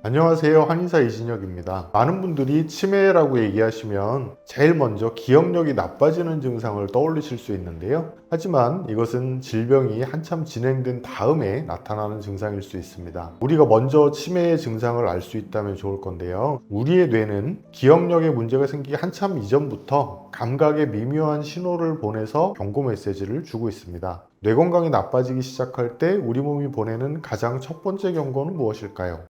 안녕하세요. 한의사 이진혁입니다. 많은 분들이 치매라고 얘기하시면 제일 먼저 기억력이 나빠지는 증상을 떠올리실 수 있는데요. 하지만 이것은 질병이 한참 진행된 다음에 나타나는 증상일 수 있습니다. 우리가 먼저 치매의 증상을 알 수 있다면 좋을 건데요. 우리의 뇌는 기억력에 문제가 생기기 한참 이전부터 감각의 미묘한 신호를 보내서 경고 메시지를 주고 있습니다. 뇌 건강이 나빠지기 시작할 때 우리 몸이 보내는 가장 첫 번째 경고는 무엇일까요?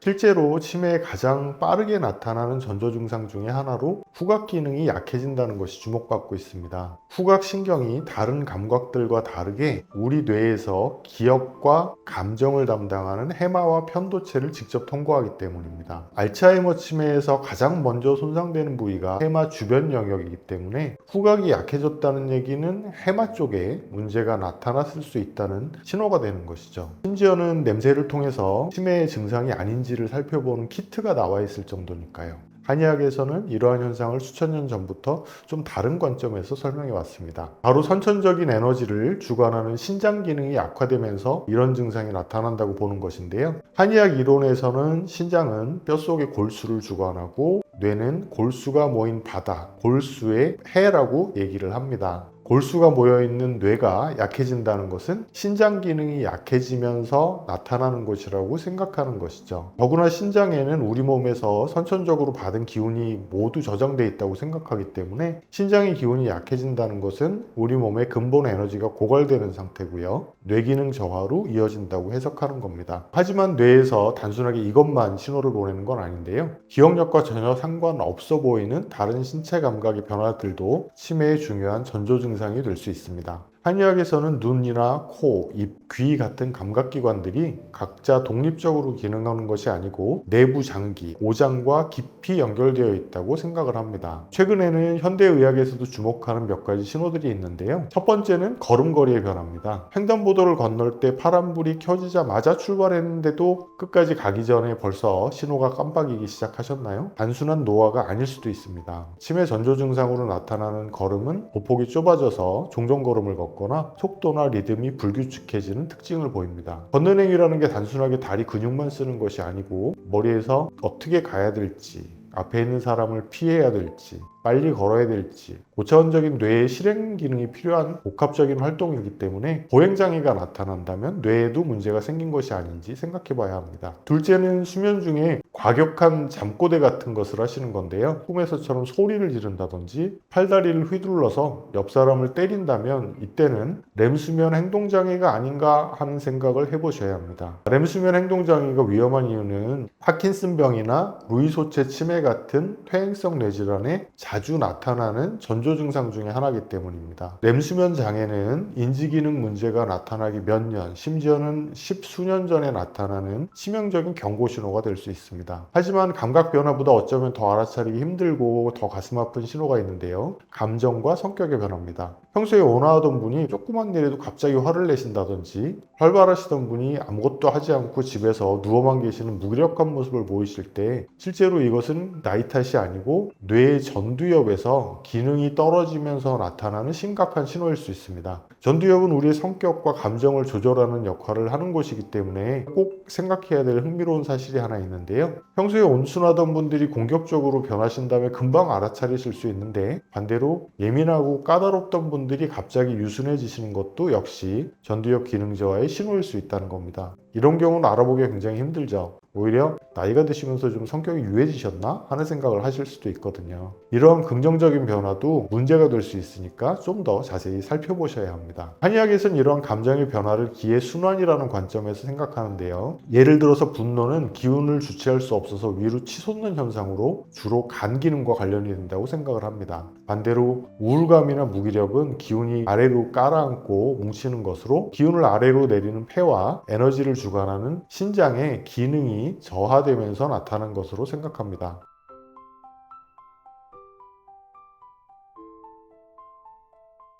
실제로 치매에 가장 빠르게 나타나는 전조 증상 중에 하나로 후각 기능이 약해진다는 것이 주목받고 있습니다. 후각 신경이 다른 감각들과 다르게 우리 뇌에서 기억과 감정을 담당하는 해마와 편도체를 직접 통과하기 때문입니다. 알츠하이머 치매에서 가장 먼저 손상되는 부위가 해마 주변 영역이기 때문에 후각이 약해졌다는 얘기는 해마 쪽에 문제가 나타났을 수 있다는 신호가 되는 것이죠. 심지어는 냄새를 통해서 치매의 증상이 아닌지 를 살펴보는 키트가 나와 있을 정도니까요. 한의학에서는 이러한 현상을 수천 년 전부터 좀 다른 관점에서 설명해 왔습니다. 바로 선천적인 에너지를 주관하는 신장 기능이 약화되면서 이런 증상이 나타난다고 보는 것인데요. 한의학 이론에서는 신장은 뼛속의 골수를 주관하고 뇌는 골수가 모인 바다, 골수의 해라고 얘기를 합니다. 골수가 모여있는 뇌가 약해진다는 것은 신장 기능이 약해지면서 나타나는 것이라고 생각하는 것이죠. 더구나 신장에는 우리 몸에서 선천적으로 받은 기운이 모두 저장되어 있다고 생각하기 때문에 신장의 기운이 약해진다는 것은 우리 몸의 근본 에너지가 고갈되는 상태고요. 뇌 기능 저하로 이어진다고 해석하는 겁니다. 하지만 뇌에서 단순하게 이것만 신호를 보내는 건 아닌데요. 기억력과 전혀 상관없어 보이는 다른 신체 감각의 변화들도 치매의 중요한 전조 증상 이 될 수 있습니다. 한의학에서는 눈이나 코, 입, 귀 같은 감각기관들이 각자 독립적으로 기능하는 것이 아니고 내부 장기, 오장과 깊이 연결되어 있다고 생각을 합니다. 최근에는 현대의학에서도 주목하는 몇 가지 신호들이 있는데요. 첫 번째는 걸음걸이의 변화입니다. 횡단보도를 건널 때 파란불이 켜지자마자 출발했는데도 끝까지 가기 전에 벌써 신호가 깜빡이기 시작하셨나요? 단순한 노화가 아닐 수도 있습니다. 치매 전조 증상으로 나타나는 걸음은 보폭이 좁아져서 종종 걸음을 걷 거나 속도나 리듬이 불규칙해지는 특징을 보입니다. 걷는 행위라는 게 단순하게 다리 근육만 쓰는 것이 아니고 머리에서 어떻게 가야 될지 앞에 있는 사람을 피해야 될지 빨리 걸어야 될지 고차원적인 뇌의 실행 기능이 필요한 복합적인 활동이기 때문에 보행장애가 나타난다면 뇌에도 문제가 생긴 것이 아닌지 생각해 봐야 합니다. 둘째는 수면 중에 과격한 잠꼬대 같은 것을 하시는 건데요. 꿈에서처럼 소리를 지른다든지 팔다리를 휘둘러서 옆 사람을 때린다면 이때는 렘수면 행동장애가 아닌가 하는 생각을 해보셔야 합니다. 렘수면 행동장애가 위험한 이유는 파킨슨병이나 루이소체 치매 같은 퇴행성 뇌질환에 자주 나타나는 전조 증상 중에 하나이기 때문입니다. 렘수면 장애는 인지 기능 문제가 나타나기 몇 년, 심지어는 십수년 전에 나타나는 치명적인 경고 신호가 될 수 있습니다. 하지만 감각 변화보다 어쩌면 더 알아차리기 힘들고 더 가슴 아픈 신호가 있는데요. 감정과 성격의 변화입니다. 평소에 온화하던 분이 조그만 일에도 갑자기 화를 내신다든지 활발하시던 분이 아무것도 하지 않고 집에서 누워만 계시는 무기력한 모습을 보이실 때 실제로 이것은 나이 탓이 아니고 뇌의 전두엽에서 기능이 떨어지면서 나타나는 심각한 신호일 수 있습니다. 전두엽은 우리의 성격과 감정을 조절하는 역할을 하는 곳이기 때문에 꼭 생각해야 될 흥미로운 사실이 하나 있는데요. 평소에 온순하던 분들이 공격적으로 변하신 다음에 금방 알아차리실 수 있는데 반대로 예민하고 까다롭던 분들 이 갑자기 유순해지시는 것도 역시 전두엽 기능 저하의 신호일 수 있다는 겁니다. 이런 경우는 알아보기가 굉장히 힘들죠. 오히려 나이가 드시면서 좀 성격이 유해지셨나 하는 생각을 하실 수도 있거든요. 이러한 긍정적인 변화도 문제가 될 수 있으니까 좀 더 자세히 살펴보셔야 합니다. 한의학에서는 이러한 감정의 변화를 기의 순환이라는 관점에서 생각하는데요. 예를 들어서 분노는 기운을 주체할 수 없어서 위로 치솟는 현상으로 주로 간 기능과 관련이 된다고 생각을 합니다. 반대로 우울감이나 무기력은 기운이 아래로 깔아앉고 뭉치는 것으로 기운을 아래로 내리는 폐와 에너지를 주관하는 신장의 기능이 저하되면서 나타난 것으로 생각합니다.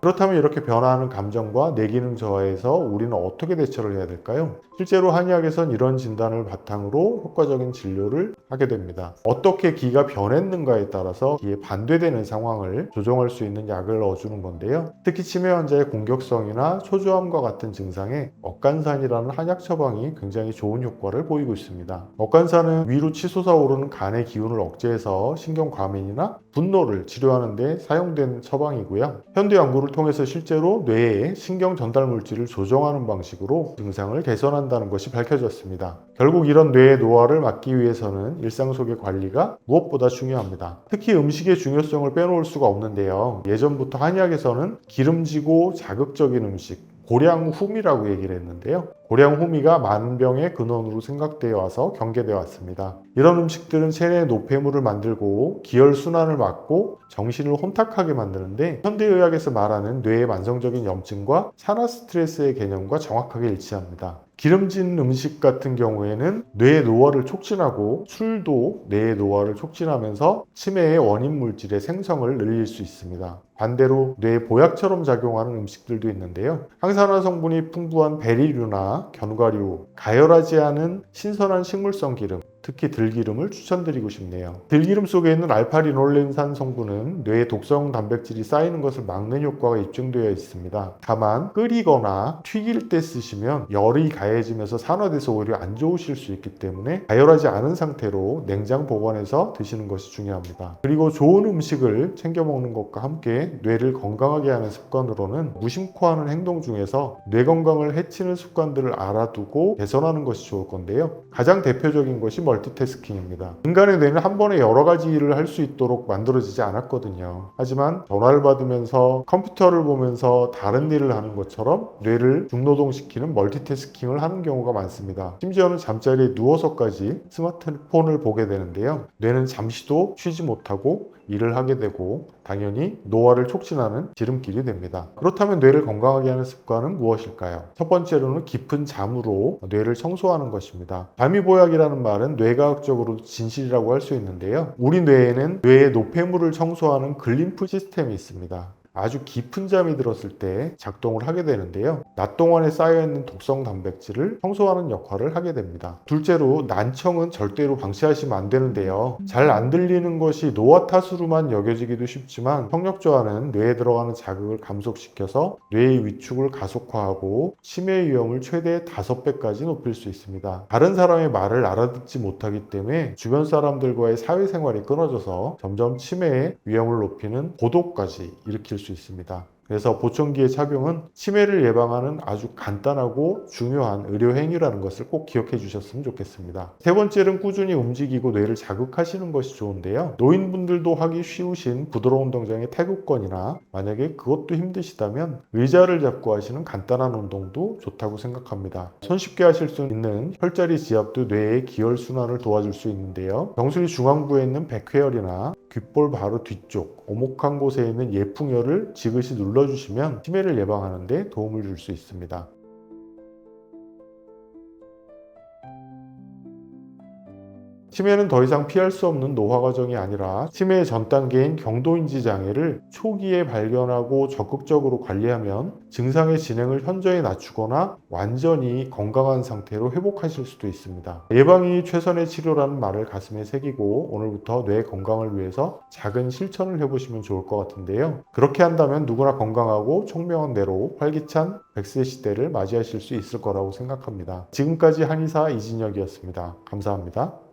그렇다면 이렇게 변화하는 감정과 뇌기능 저하에서 우리는 어떻게 대처를 해야 될까요? 실제로 한의학에선 이런 진단을 바탕으로 효과적인 진료를 하게 됩니다. 어떻게 기가 변했는가에 따라서 기에 반대되는 상황을 조정할 수 있는 약을 넣어주는 건데요. 특히 치매 환자의 공격성이나 초조함과 같은 증상에 억간산이라는 한약 처방이 굉장히 좋은 효과를 보이고 있습니다. 억간산은 위로 치솟아 오르는 간의 기운을 억제해서 신경 과민이나 분노를 치료하는 데 사용된 처방이고요. 현대 연구를 통해서 실제로 뇌에 신경 전달 물질을 조정하는 방식으로 증상을 개선한다는 것이 밝혀졌습니다. 결국 이런 뇌의 노화를 막기 위해서는 일상 속의 관리가 무엇보다 중요합니다. 특히 음식의 중요성을 빼놓을 수가 없는데요. 예전부터 한의학에서는 기름지고 자극적인 음식, 고량후미라고 얘기를 했는데요. 고량후미가 만병의 근원으로 생각되어 와서 경계되어 왔습니다. 이런 음식들은 체내에 노폐물을 만들고 기혈 순환을 막고 정신을 혼탁하게 만드는데 현대의학에서 말하는 뇌의 만성적인 염증과 산화 스트레스의 개념과 정확하게 일치합니다. 기름진 음식 같은 경우에는 뇌의 노화를 촉진하고 술도 뇌의 노화를 촉진하면서 치매의 원인 물질의 생성을 늘릴 수 있습니다. 반대로 뇌 보약처럼 작용하는 음식들도 있는데요. 항산화 성분이 풍부한 베리류나 견과류, 가열하지 않은 신선한 식물성 기름, 특히 들기름을 추천드리고 싶네요. 들기름 속에 있는 알파리놀렌산 성분은 뇌에 독성 단백질이 쌓이는 것을 막는 효과가 입증되어 있습니다. 다만 끓이거나 튀길 때 쓰시면 열이 가해지면서 산화돼서 오히려 안 좋으실 수 있기 때문에 가열하지 않은 상태로 냉장 보관해서 드시는 것이 중요합니다. 그리고 좋은 음식을 챙겨 먹는 것과 함께 뇌를 건강하게 하는 습관으로는 무심코 하는 행동 중에서 뇌 건강을 해치는 습관들을 알아두고 개선하는 것이 좋을 건데요. 가장 대표적인 것이 멀티태스킹입니다. 인간의 뇌는 한 번에 여러 가지 일을 할 수 있도록 만들어지지 않았거든요. 하지만 전화를 받으면서 컴퓨터를 보면서 다른 일을 하는 것처럼 뇌를 중노동시키는 멀티태스킹을 하는 경우가 많습니다. 심지어는 잠자리에 누워서까지 스마트폰을 보게 되는데요. 뇌는 잠시도 쉬지 못하고 일을 하게 되고 당연히 노화를 촉진하는 지름길이 됩니다. 그렇다면 뇌를 건강하게 하는 습관은 무엇일까요? 첫 번째로는 깊은 잠으로 뇌를 청소하는 것입니다. 잠이 보약이라는 말은 뇌과학적으로 진실이라고 할 수 있는데요. 우리 뇌에는 뇌의 노폐물을 청소하는 글림프 시스템이 있습니다. 아주 깊은 잠이 들었을 때 작동을 하게 되는데요. 낮 동안에 쌓여있는 독성 단백질을 청소하는 역할을 하게 됩니다. 둘째로 난청은 절대로 방치하시면 안 되는데요. 잘 안 들리는 것이 노화 탓으로만 여겨지기도 쉽지만 청력 저하는 뇌에 들어가는 자극을 감속시켜서 뇌의 위축을 가속화하고 치매 위험을 최대 5배까지 높일 수 있습니다. 다른 사람의 말을 알아듣지 못하기 때문에 주변 사람들과의 사회생활이 끊어져서 점점 치매의 위험을 높이는 고독까지 일으킬 수 있습니다. 그래서 보청기의 착용은 치매를 예방하는 아주 간단하고 중요한 의료 행위라는 것을 꼭 기억해 주셨으면 좋겠습니다. 세 번째는 꾸준히 움직이고 뇌를 자극하시는 것이 좋은데요. 노인분들도 하기 쉬우신 부드러운 동작의 태극권이나 만약에 그것도 힘드시다면 의자를 잡고 하시는 간단한 운동도 좋다고 생각합니다. 손쉽게 하실 수 있는 혈자리 지압도 뇌의 기혈 순환을 도와줄 수 있는데요. 병수리 중앙부에 있는 백회열이나 귓볼 바로 뒤쪽 오목한 곳에 있는 예풍혈을 지그시 눌러주시면 치매를 예방하는 데 도움을 줄 수 있습니다. 치매는 더 이상 피할 수 없는 노화 과정이 아니라 치매의 전 단계인 경도인지 장애를 초기에 발견하고 적극적으로 관리하면 증상의 진행을 현저히 낮추거나 완전히 건강한 상태로 회복하실 수도 있습니다. 예방이 최선의 치료라는 말을 가슴에 새기고 오늘부터 뇌 건강을 위해서 작은 실천을 해보시면 좋을 것 같은데요. 그렇게 한다면 누구나 건강하고 총명한 뇌로 활기찬 100세 시대를 맞이하실 수 있을 거라고 생각합니다. 지금까지 한의사 이진혁이었습니다. 감사합니다.